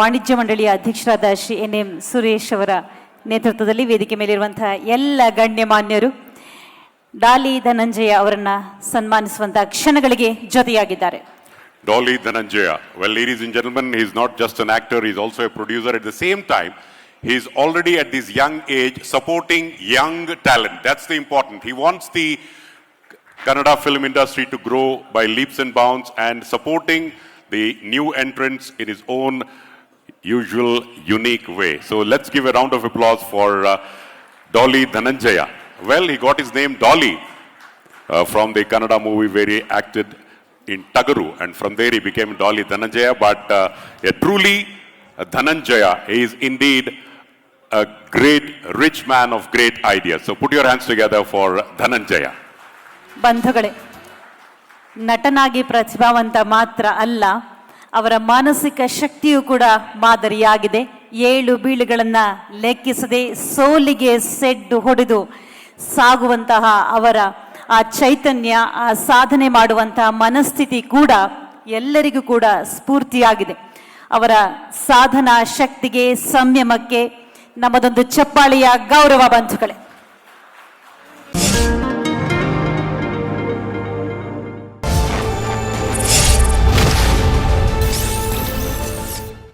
ವಾಣಿಜ್ಯ ಮಂಡಳಿಯ ಅಧ್ಯಕ್ಷರಾದ ಶ್ರೀ ಎನ್ ಎಂ ಸುರೇಶ್ ಅವರ ನೇತೃತ್ವದಲ್ಲಿ ವೇದಿಕೆ ಮೇಲಿರುವಂತಹ ಎಲ್ಲ ಗಣ್ಯಮಾನ್ಯರು ಡಾಲಿ ಧನಂಜಯ ಅವರನ್ನ ಸನ್ಮಾನಿಸುವಂತಹ ಕ್ಷಣಗಳಿಗೆ ಜೊತೆಯಾಗಿದ್ದಾರೆ Dolly Dhananjaya. Well, ladies and gentlemen, is not just an actor, he's also a producer. At the same time, he's already at this young age supporting young talent. That's the important. He wants the Kannada film industry to grow by leaps and bounds and supporting the new entrants in his own usual, unique way. So let's give a round of applause for uh, Dolly Dhananjaya. Well, he got his name Dolly uh, from the Kannada movie where he acted in Tagaru, and from there he became Dolly Dhananjaya. But uh, a truly uh, Dhananjaya is indeed a great, rich man of great ideas. So put your hands together for Dhananjaya. ಬಂಧುಗಳೇ ನಟನಾಗಿ ಪ್ರತಿಭಾವಂತ ಮಾತ್ರ ಅಲ್ಲ ಅವರ ಮಾನಸಿಕ ಶಕ್ತಿಯು ಕೂಡ ಮಾದರಿಯಾಗಿದೆ. ಏಳು ಬೀಳುಗಳನ್ನ ಲೆಕ್ಕಿಸದೆ ಸೋಲಿಗೆ ಸೆಡ್ಡು ಹೊಡೆದು ಸಾಗುವಂತಹ ಅವರ ಆ ಚೈತನ್ಯ, ಆ ಸಾಧನೆ ಮಾಡುವಂತಹ ಮನಸ್ಥಿತಿ ಕೂಡ ಎಲ್ಲರಿಗೂ ಕೂಡ ಸ್ಫೂರ್ತಿಯಾಗಿದೆ. ಅವರ ಸಾಧನಾ ಶಕ್ತಿಗೆ, ಸಂಯಮಕ್ಕೆ ನಮ್ಮದೊಂದು ಚಪ್ಪಾಳಿಯ ಗೌರವ ಬಂಧುಗಳೇ.